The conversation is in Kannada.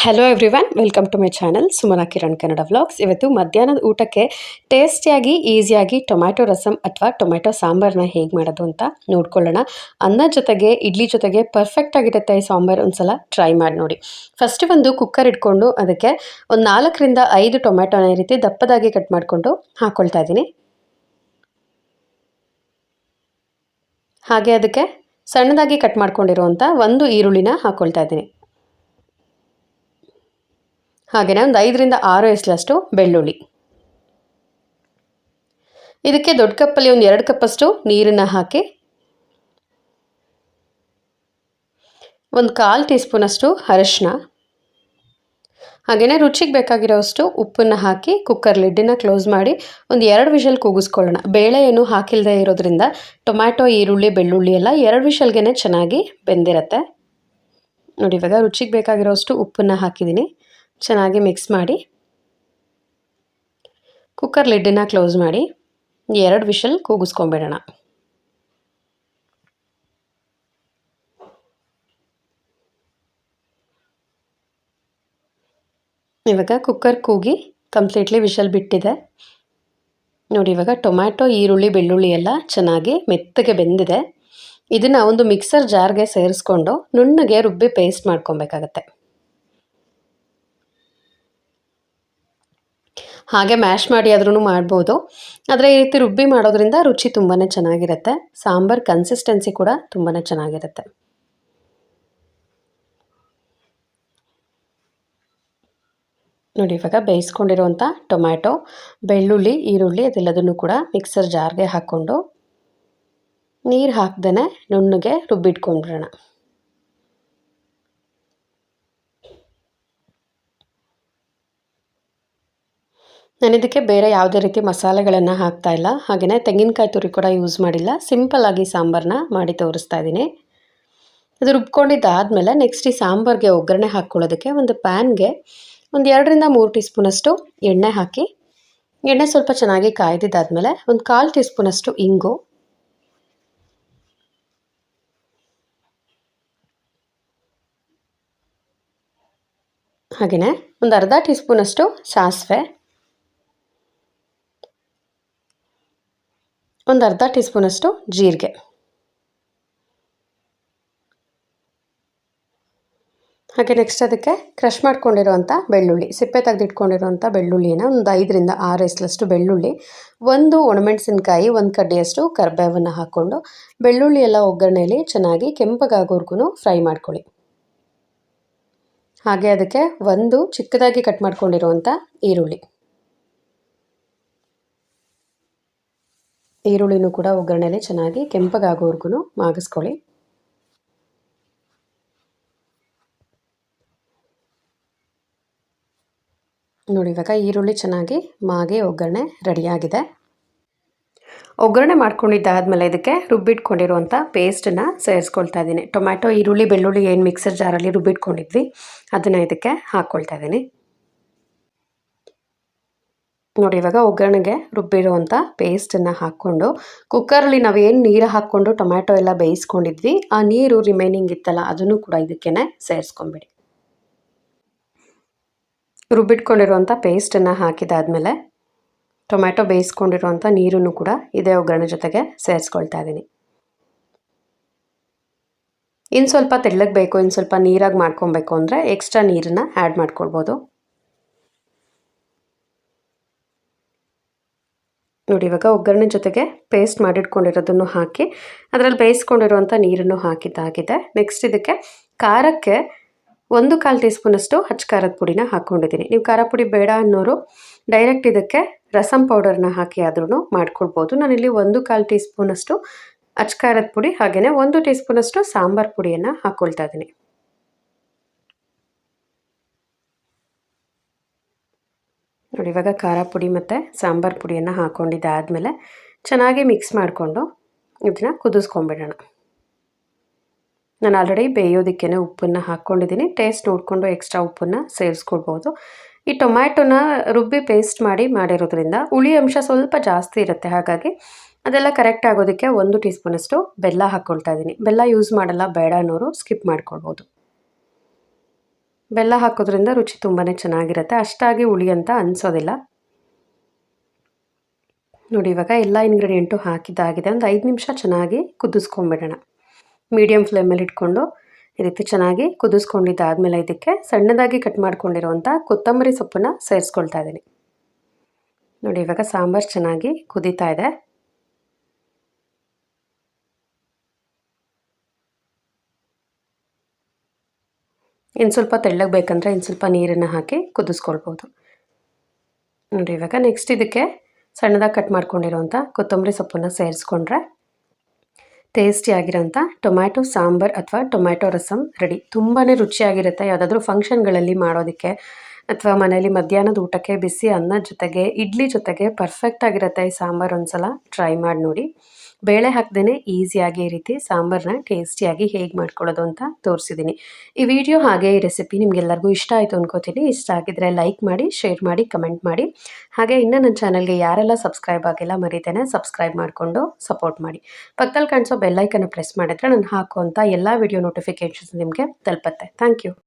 Hello everyone welcome to my channel Sumana Kiran Kannada vlogs ಇವತ್ತು ಮಧ್ಯಾಹ್ನದ ಊಟಕ್ಕೆ ಟೇಸ್ಟಿಯಾಗಿ ಈಸಿಯಾಗಿ ಟೊಮ್ಯಾಟೊ ರಸಮ್ ಅಥವಾ ಟೊಮ್ಯಾಟೊ ಸಾಂಬಾರನ್ನ ಹೇಗೆ ಮಾಡೋದು ಅಂತ ನೋಡ್ಕೊಳ್ಳೋಣ. ಅನ್ನ ಜೊತೆಗೆ, ಇಡ್ಲಿ ಜೊತೆಗೆ ಪರ್ಫೆಕ್ಟ್ ಆಗಿರುತ್ತೆ ಈ ಸಾಂಬಾರು ಒಂದ್ಸಲ ಟ್ರೈ ಮಾಡಿ ನೋಡಿ. ಫಸ್ಟ್ ಒಂದು ಕುಕ್ಕರ್ ಇಟ್ಕೊಂಡು ಅದಕ್ಕೆ ಒಂದು ನಾಲ್ಕರಿಂದ ಐದು ಟೊಮ್ಯಾಟೊನ ಈ ರೀತಿ ದಪ್ಪದಾಗಿ ಕಟ್ ಮಾಡಿಕೊಂಡು ಹಾಕ್ಕೊಳ್ತಾ ಇದ್ದೀನಿ. ಹಾಗೆ ಅದಕ್ಕೆ ಸಣ್ಣದಾಗಿ ಕಟ್ ಮಾಡ್ಕೊಂಡಿರುವಂಥ ಒಂದು ಈರುಳ್ಳಿನ ಹಾಕ್ಕೊಳ್ತಾ ಇದ್ದೀನಿ. ಹಾಗೆಯೇ ಒಂದು ಐದರಿಂದ ಆರು ಎಸ್ಲಷ್ಟು ಬೆಳ್ಳುಳ್ಳಿ. ಇದಕ್ಕೆ ದೊಡ್ಡ ಕಪ್ಪಲ್ಲಿ ಒಂದು ಎರಡು ಕಪ್ಪಷ್ಟು ನೀರನ್ನು ಹಾಕಿ, ಒಂದು ಕಾಲು ಟೀ ಸ್ಪೂನಷ್ಟು ಅರಶಿನ ಹಾಗೆಯೇ ರುಚಿಗೆ ಬೇಕಾಗಿರೋಷ್ಟು ಉಪ್ಪನ್ನು ಹಾಕಿ ಕುಕ್ಕರ್ ಲಿಡ್ಡನ್ನು ಕ್ಲೋಸ್ ಮಾಡಿ ಒಂದು ಎರಡು ವಿಷಲ್ ಕೂಗಿಸ್ಕೊಳ್ಳೋಣ. ಬೇಳೆ ಏನು ಹಾಕಿಲ್ಲದೆ ಇರೋದ್ರಿಂದ ಟೊಮ್ಯಾಟೊ, ಈರುಳ್ಳಿ, ಬೆಳ್ಳುಳ್ಳಿ ಎಲ್ಲ ಎರಡು ವಿಷಲ್ಗೆ ಚೆನ್ನಾಗಿ ಬೆಂದಿರತ್ತೆ. ನೋಡಿ ಇವಾಗ ರುಚಿಗೆ ಬೇಕಾಗಿರೋಷ್ಟು ಉಪ್ಪನ್ನು ಹಾಕಿದ್ದೀನಿ. ಚೆನ್ನಾಗಿ ಮಿಕ್ಸ್ ಮಾಡಿ ಕುಕ್ಕರ್ ಲಿಡ್ಡನ್ನು ಕ್ಲೋಸ್ ಮಾಡಿ ಎರಡು ವಿಷಲ್ ಕೂಗಿಸ್ಕೊಂಬಿಡೋಣ. ಇವಾಗ ಕುಕ್ಕರ್ ಕೂಗಿ ಕಂಪ್ಲೀಟ್ಲಿ ವಿಷಲ್ ಬಿಟ್ಟಿದೆ. ನೋಡಿ, ಇವಾಗ ಟೊಮ್ಯಾಟೊ, ಈರುಳ್ಳಿ, ಬೆಳ್ಳುಳ್ಳಿ ಎಲ್ಲ ಚೆನ್ನಾಗಿ ಮೆತ್ತಗೆ ಬೆಂದಿದೆ. ಇದನ್ನು ಒಂದು ಮಿಕ್ಸರ್ ಜಾರ್ಗೆ ಸೇರಿಸ್ಕೊಂಡು ನುಣ್ಣಗೆ ರುಬ್ಬಿ ಪೇಸ್ಟ್ ಮಾಡ್ಕೊಬೇಕಾಗತ್ತೆ. ಹಾಗೆ ಮ್ಯಾಶ್ ಮಾಡಿ ಆದ್ರೂ ಮಾಡ್ಬೋದು. ಆದರೆ ಈ ರೀತಿ ರುಬ್ಬಿ ಮಾಡೋದ್ರಿಂದ ರುಚಿ ತುಂಬಾ ಚೆನ್ನಾಗಿರುತ್ತೆ. ಸಾಂಬಾರ್ ಕನ್ಸಿಸ್ಟೆನ್ಸಿ ಕೂಡ ತುಂಬಾ ಚೆನ್ನಾಗಿರುತ್ತೆ. ನೋಡಿ, ಇವಾಗ ಬೇಯಿಸ್ಕೊಂಡಿರುವಂಥ ಟೊಮ್ಯಾಟೊ, ಬೆಳ್ಳುಳ್ಳಿ, ಈರುಳ್ಳಿ ಅದೆಲ್ಲದನ್ನು ಕೂಡ ಮಿಕ್ಸರ್ ಜಾರ್ಗೆ ಹಾಕ್ಕೊಂಡು ನೀರು ಹಾಕ್ದೇ ನುಣ್ಣಗೆ ರುಬ್ಬಿಟ್ಕೊಂಡ್ಬಿಡೋಣ ನಾನು ಇದಕ್ಕೆ ಬೇರೆ ಯಾವುದೇ ರೀತಿ ಮಸಾಲೆಗಳನ್ನು ಹಾಕ್ತಾ ಇಲ್ಲ. ಹಾಗೆಯೇ ತೆಂಗಿನಕಾಯಿ ತುರಿ ಕೂಡ ಯೂಸ್ ಮಾಡಿಲ್ಲ. ಸಿಂಪಲ್ಲಾಗಿ ಸಾಂಬಾರನ್ನ ಮಾಡಿ ತೋರಿಸ್ತಾ ಇದ್ದೀನಿ. ಇದು ರುಬ್ಕೊಂಡಿದ್ದಾದಮೇಲೆ ನೆಕ್ಸ್ಟ್ ಈ ಸಾಂಬಾರಿಗೆ ಒಗ್ಗರಣೆ ಹಾಕ್ಕೊಳ್ಳೋದಕ್ಕೆ ಒಂದು ಪ್ಯಾನ್ಗೆ ಒಂದು ಎರಡರಿಂದ ಮೂರು ಟೀ ಸ್ಪೂನಷ್ಟು ಎಣ್ಣೆ ಹಾಕಿ, ಎಣ್ಣೆ ಸ್ವಲ್ಪ ಚೆನ್ನಾಗಿ ಕಾಯ್ದಿದ್ದಾದಮೇಲೆ ಒಂದು ಕಾಲು ಟೀ ಸ್ಪೂನಷ್ಟು ಇಂಗು ಹಾಗೆಯೇ ಒಂದು ಅರ್ಧ ಟೀ ಸ್ಪೂನಷ್ಟು ಸಾಸಿವೆ ಒಂದು ಅರ್ಧ ಟೀ ಸ್ಪೂನಷ್ಟು ಜೀರಿಗೆ. ಹಾಗೆ ನೆಕ್ಸ್ಟ್ ಅದಕ್ಕೆ ಕ್ರಷ್ ಮಾಡ್ಕೊಂಡಿರುವಂಥ ಬೆಳ್ಳುಳ್ಳಿ, ಸಿಪ್ಪೆ ತೆಗೆದಿಟ್ಕೊಂಡಿರುವಂಥ ಬೆಳ್ಳುಳ್ಳಿನ ಒಂದು ಐದರಿಂದ ಆರು ಎಸ್ಲಷ್ಟು ಬೆಳ್ಳುಳ್ಳಿ, ಒಂದು ಒಣಮೆಣಸಿನ್ಕಾಯಿ, ಒಂದು ಕಡ್ಡಿಯಷ್ಟು ಕರ್ಬೇವನ್ನು ಹಾಕ್ಕೊಂಡು ಬೆಳ್ಳುಳ್ಳಿ ಎಲ್ಲ ಒಗ್ಗರಣೆಯಲ್ಲಿ ಚೆನ್ನಾಗಿ ಕೆಂಪಗಾಗೋರ್ಗು ಫ್ರೈ ಮಾಡ್ಕೊಳ್ಳಿ. ಹಾಗೆ ಅದಕ್ಕೆ ಒಂದು ಚಿಕ್ಕದಾಗಿ ಕಟ್ ಮಾಡ್ಕೊಂಡಿರುವಂಥ ಈರುಳ್ಳಿ. ಈರುಳ್ಳಿನೂ ಕೂಡ ಒಗ್ಗರಣೆಯಲ್ಲಿ ಚೆನ್ನಾಗಿ ಕೆಂಪಗಾಗೋವರೆಗೂ ಮಾಗಿಸ್ಕೊಳ್ಳಿ. ನೋಡಿ, ಇವಾಗ ಈರುಳ್ಳಿ ಚೆನ್ನಾಗಿ ಮಾಗಿ ಒಗ್ಗರಣೆ ರೆಡಿಯಾಗಿದೆ. ಒಗ್ಗರಣೆ ಮಾಡ್ಕೊಂಡಿದ್ದಾದಮೇಲೆ ಇದಕ್ಕೆ ರುಬ್ಬಿಟ್ಕೊಂಡಿರುವಂಥ ಪೇಸ್ಟನ್ನ ಸೇರಿಸ್ಕೊಳ್ತಾ ಇದ್ದೀನಿ. ಟೊಮ್ಯಾಟೊ, ಈರುಳ್ಳಿ, ಬೆಳ್ಳುಳ್ಳಿ ಏನು ಮಿಕ್ಸರ್ ಜಾರಲ್ಲಿ ರುಬ್ಬಿಟ್ಕೊಂಡಿದ್ವಿ, ಅದನ್ನು ಇದಕ್ಕೆ ಹಾಕ್ಕೊಳ್ತಾ ಇದ್ದೀನಿ. ನೋಡಿ, ಇವಾಗ ಒಗ್ಗರಣೆಗೆ ರುಬ್ಬಿರುವಂಥ ಪೇಸ್ಟನ್ನು ಹಾಕ್ಕೊಂಡು ಕುಕ್ಕರಲ್ಲಿ ನಾವೇನು ನೀರು ಹಾಕ್ಕೊಂಡು ಟೊಮ್ಯಾಟೊ ಎಲ್ಲ ಬೇಯಿಸ್ಕೊಂಡಿದ್ವಿ, ಆ ನೀರು ರಿಮೈನಿಂಗ್ ಇತ್ತಲ್ಲ, ಅದನ್ನು ಕೂಡ ಇದಕ್ಕೇ ಸೇರಿಸ್ಕೊಂಬಿಡಿ. ರುಬ್ಬಿಟ್ಕೊಂಡಿರುವಂಥ ಪೇಸ್ಟನ್ನು ಹಾಕಿದಾದಮೇಲೆ ಟೊಮ್ಯಾಟೊ ಬೇಯಿಸ್ಕೊಂಡಿರುವಂಥ ನೀರನ್ನು ಕೂಡ ಇದೇ ಒಗ್ಗರಣೆ ಜೊತೆಗೆ ಸೇರಿಸ್ಕೊಳ್ತಾ ಇದ್ದೀನಿ. ಇನ್ನು ಸ್ವಲ್ಪ ತೆಳ್ಳಗೆ ಬೇಕು ಇನ್ನು ಸ್ವಲ್ಪ ನೀರಾಗಿ ಮಾಡ್ಕೊಬೇಕು ಅಂದರೆ ಎಕ್ಸ್ಟ್ರಾ ನೀರನ್ನು ಆ್ಯಡ್ ಮಾಡ್ಕೊಳ್ಬೋದು. ನೋಡಿ, ಇವಾಗ ಒಗ್ಗರಣೆ ಜೊತೆಗೆ ಪೇಸ್ಟ್ ಮಾಡಿಟ್ಕೊಂಡಿರೋದನ್ನು ಹಾಕಿ, ಅದರಲ್ಲಿ ಬೇಯಿಸ್ಕೊಂಡಿರುವಂಥ ನೀರನ್ನು ಹಾಕಿದ್ದಾಗಿದೆ. ನೆಕ್ಸ್ಟ್ ಇದಕ್ಕೆ ಖಾರಕ್ಕೆ ಒಂದು ಕಾಲು ಟೀ ಸ್ಪೂನಷ್ಟು ಹಚ್ಚ ಖಾರದ ಪುಡಿನ ಹಾಕ್ಕೊಂಡಿದ್ದೀನಿ. ನೀವು ಖಾರ ಪುಡಿ ಬೇಡ ಅನ್ನೋರು ಡೈರೆಕ್ಟ್ ಇದಕ್ಕೆ ರಸಂ ಪೌಡರ್ನ ಹಾಕಿ ಆದ್ರೂ ಮಾಡ್ಕೊಳ್ಬೋದು. ನಾನಿಲ್ಲಿ ಒಂದು ಕಾಲು ಟೀ ಸ್ಪೂನಷ್ಟು ಅಚ್ಚ ಖಾರದ ಪುಡಿ ಹಾಗೆಯೇ ಒಂದು ಟೀ ಸ್ಪೂನಷ್ಟು ಸಾಂಬಾರು ಪುಡಿಯನ್ನು ಹಾಕ್ಕೊಳ್ತಾ ಇದ್ದೀನಿ. ನೋಡಿ, ಇವಾಗ ಖಾರ ಪುಡಿ ಮತ್ತು ಸಾಂಬಾರು ಪುಡಿಯನ್ನು ಹಾಕ್ಕೊಂಡಿದ್ದಾದಮೇಲೆ ಚೆನ್ನಾಗಿ ಮಿಕ್ಸ್ ಮಾಡಿಕೊಂಡು ಇದನ್ನು ಕುದಿಸ್ಕೊಂಬಿಡೋಣ. ನಾನು ಆಲ್ರೆಡಿ ಬೇಯೋದಕ್ಕೇ ಉಪ್ಪನ್ನು ಹಾಕ್ಕೊಂಡಿದ್ದೀನಿ ಟೇಸ್ಟ್ ನೋಡಿಕೊಂಡು ಎಕ್ಸ್ಟ್ರಾ ಉಪ್ಪನ್ನು ಸೇರಿಸ್ಕೊಡ್ಬೋದು ಈ ಟೊಮ್ಯಾಟೊನ ರುಬ್ಬಿ ಪೇಸ್ಟ್ ಮಾಡಿ ಮಾಡಿರೋದ್ರಿಂದ ಹುಳಿ ಅಂಶ ಸ್ವಲ್ಪ ಜಾಸ್ತಿ ಇರುತ್ತೆ. ಹಾಗಾಗಿ ಅದೆಲ್ಲ ಕರೆಕ್ಟ್ ಆಗೋದಕ್ಕೆ ಒಂದು ಟೀ ಸ್ಪೂನಷ್ಟು ಬೆಲ್ಲ ಹಾಕ್ಕೊಳ್ತಾ ಇದ್ದೀನಿ. ಬೆಲ್ಲ ಯೂಸ್ ಮಾಡಲ್ಲ, ಬೇಡ ಅನ್ನೋರು ಸ್ಕಿಪ್ ಮಾಡ್ಕೊಳ್ಬೋದು. ಬೆಲ್ಲ ಹಾಕೋದ್ರಿಂದ ರುಚಿ ತುಂಬಾ ಚೆನ್ನಾಗಿರುತ್ತೆ. ಅಷ್ಟಾಗಿ ಹುಳಿ ಅಂತ ಅನಿಸೋದಿಲ್ಲ. ನೋಡಿ, ಇವಾಗ ಎಲ್ಲ ಇಂಗ್ರೀಡಿಯೆಂಟು ಹಾಕಿದ್ದಾಗಿದೆ. ಒಂದು ಐದು ನಿಮಿಷ ಚೆನ್ನಾಗಿ ಕುದಿಸ್ಕೊಂಬಿಡೋಣ ಮೀಡಿಯಮ್ ಫ್ಲೇಮಲ್ಲಿ ಇಟ್ಕೊಂಡು ಈ ರೀತಿ ಚೆನ್ನಾಗಿ ಕುದಿಸ್ಕೊಂಡಿದ್ದಾದಮೇಲೆ ಇದಕ್ಕೆ ಸಣ್ಣದಾಗಿ ಕಟ್ ಮಾಡ್ಕೊಂಡಿರುವಂಥ ಕೊತ್ತಂಬರಿ ಸೊಪ್ಪನ್ನು ಸೇರಿಸ್ಕೊಳ್ತಾ ಇದ್ದೀನಿ. ನೋಡಿ, ಇವಾಗ ಸಾಂಬಾರು ಚೆನ್ನಾಗಿ ಕುದೀತಾ ಇದೆ. ಇನ್ನು ಸ್ವಲ್ಪ ತೆಳ್ಳಗೆ ಬೇಕಂದರೆ ಇನ್ನು ಸ್ವಲ್ಪ ನೀರನ್ನು ಹಾಕಿ ಕುದಿಸ್ಕೊಳ್ಬೋದು. ನೋಡಿ, ಇವಾಗ ನೆಕ್ಸ್ಟ್ ಇದಕ್ಕೆ ಸಣ್ಣದಾಗಿ ಕಟ್ ಮಾಡ್ಕೊಂಡಿರೋಂಥ ಕೊತ್ತಂಬರಿ ಸೊಪ್ಪನ್ನು ಸೇರಿಸ್ಕೊಂಡ್ರೆ ಟೇಸ್ಟಿಯಾಗಿರೋಂಥ ಟೊಮ್ಯಾಟೊ, ಸಾಂಬಾರ್ ಅಥವಾ ಟೊಮ್ಯಾಟೊ ರಸಮ್ ರೆಡಿ ತುಂಬಾ ರುಚಿಯಾಗಿರುತ್ತೆ. ಯಾವುದಾದ್ರೂ ಫಂಕ್ಷನ್ಗಳಲ್ಲಿ ಮಾಡೋದಕ್ಕೆ ಅಥವಾ ಮನೇಲಿ ಮಧ್ಯಾಹ್ನದ ಊಟಕ್ಕೆ ಬಿಸಿ ಅನ್ನ ಜೊತೆಗೆ ಇಡ್ಲಿ ಜೊತೆಗೆ ಪರ್ಫೆಕ್ಟ್ ಆಗಿರುತ್ತೆ ಈ ಸಾಂಬಾರು ಒಂದ್ಸಲ ಟ್ರೈ ಮಾಡಿ ನೋಡಿ. ಬೇಳೆ ಹಾಕ್ದೇ ಈಸಿಯಾಗಿ ಈ ರೀತಿ ಸಾಂಬಾರನ್ನ ಟೇಸ್ಟಿಯಾಗಿ ಹೇಗೆ ಮಾಡ್ಕೊಳ್ಳೋದು ಅಂತ ತೋರಿಸಿದ್ದೀನಿ ಈ ವಿಡಿಯೋ ಹಾಗೆ ಈ ರೆಸಿಪಿ ನಿಮಗೆಲ್ಲರಿಗೂ ಇಷ್ಟ ಆಯಿತು ಅಂದ್ಕೋತೀನಿ ಇಷ್ಟ ಆಗಿದ್ರೆ ಲೈಕ್ ಮಾಡಿ ಶೇರ್ ಮಾಡಿ ಕಮೆಂಟ್ ಮಾಡಿ. ಹಾಗೆ ಇನ್ನೂ ನನ್ನ ಚಾನಲ್ಗೆ ಯಾರೆಲ್ಲ ಸಬ್ಸ್ಕ್ರೈಬ್ ಆಗಿಲ್ಲ ಮರಿತೇನೆ ಸಬ್ಸ್ಕ್ರೈಬ್ ಮಾಡಿಕೊಂಡು ಸಪೋರ್ಟ್ ಮಾಡಿ. ಪಕ್ಕದಲ್ಲಿ ಕಾಣಿಸೋ ಬೆಲ್ಲೈಕನ್ನು ಪ್ರೆಸ್ ಮಾಡಿದ್ರೆ ನಾನು ಹಾಕುವಂಥ ಎಲ್ಲ ವಿಡಿಯೋ ನೋಟಿಫಿಕೇಷನ್ಸ್ ನಿಮಗೆ ತಲುಪತ್ತೆ. Thank you